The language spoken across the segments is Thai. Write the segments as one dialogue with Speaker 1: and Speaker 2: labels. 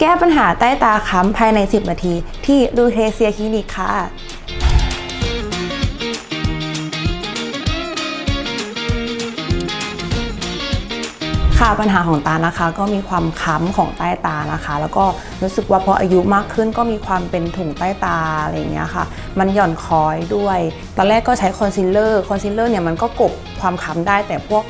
Speaker 1: แก้ปัญหาใต้ตาค้ำภายใน 10 นาที ที่ลูเทเซียคลินิกค่ะ ค่ะปัญหาของตานะคะ ก็มีความค้ำของใต้ตานะคะ แล้วก็รู้สึกว่าพออายุมากขึ้นก็มีความเป็นถุงใต้ตาอะไรอย่างเงี้ยค่ะ มันหย่อนคอยด้วย ตอนแรกก็ใช้คอนซีลเลอร์คอนซีลเลอร์เนี่ยมันก็กลบความค้ำได้แต่พวก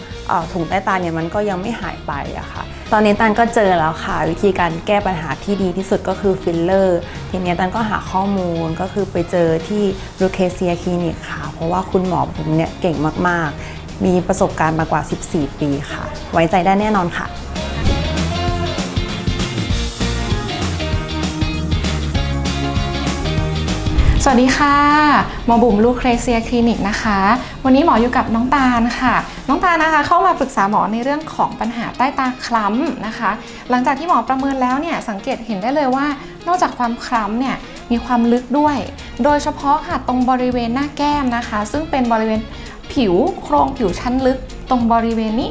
Speaker 1: ถุงใต้ตาเนี่ยมันก็ยังไม่หายไปอะค่ะ ตอนนี้ตันก็เจอแล้วค่ะ วิธีการแก้ปัญหาที่ดีที่สุดก็คือฟิลเลอร์ทีนี้ตันก็หาข้อมูลก็คือไปเจอที่รูเคเซียคลินิกค่ะ เพราะว่าคุณหมอผมเนี่ยเก่งมากๆ มีประสบการณ์มากว่า 14 ปีค่ะ ไว้ใจได้แน่นอนค่ะ
Speaker 2: สวัสดีค่ะหมอบุ๋มลูกเครเซียคลินิกนะคะ วันนี้หมออยู่กับน้องตาลค่ะ น้องตาลนะคะเข้ามาปรึกษาหมอในเรื่องของปัญหาใต้ตาคล้ำนะคะ หลังจากที่หมอประเมินแล้วเนี่ยสังเกตเห็นได้เลยว่า นอกจากความคล้ำเนี่ยมีความลึกด้วย โดยเฉพาะค่ะตรงบริเวณหน้าแก้มนะคะ ซึ่งเป็นบริเวณ ผิวโครงผิวชั้นลึกตรงบริเวณนี้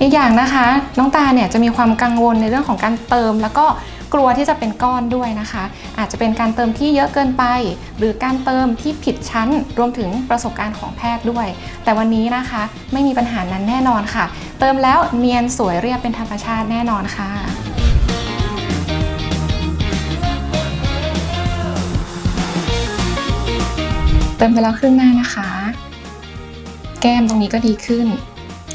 Speaker 2: อีกอย่างนะคะ น้องตาเนี่ยจะมีความกังวลในเรื่องของการเติม แล้วก็กลัวที่จะเป็นก้อนด้วยนะคะ อาจจะเป็นการเติมที่เยอะเกินไป หรือการเติมที่ผิดชั้นรวมถึงประสบการณ์ของแพทย์ด้วย แต่วันนี้นะคะไม่มีปัญหานั้นแน่นอนค่ะ เติมแล้วเนียนสวยเรียบเป็นธรรมชาติแน่นอนค่ะเติมไปแล้วครึ่งหน้านะคะ แก้มตรงนี้ก็ดีขึ้น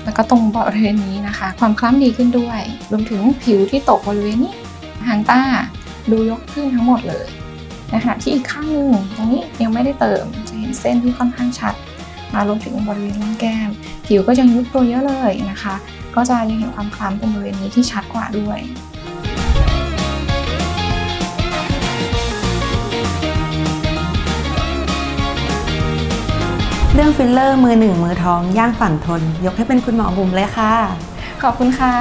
Speaker 2: แล้วก็ตรงบริเวณนี้นะคะ ความคล้ำดีขึ้นด้วย รวมถึงผิวที่ตกบริเวณนี้หางตาดูยกขึ้นทั้งหมดเลยนะคะที่อีกข้างหนึ่งตรงนี้ยังไม่ได้เติมจะเห็นเส้นที่ค่อนข้างชัด มารวมถึงบริเวณร่องแก้ม ผิวก็ยังยุบตัวเยอะเลยนะคะ ก็จะยังเห็นความคล้ำตรงบริเวณนี้ที่ชัดกว่าด้วย
Speaker 1: เรื่องฟิลเลอร์มือหนึ่งมือท้องย่างฝันทน ยกให้เป็นคุณหมอบุ๋มเลยค่ะ
Speaker 2: ขอบคุณค่ะ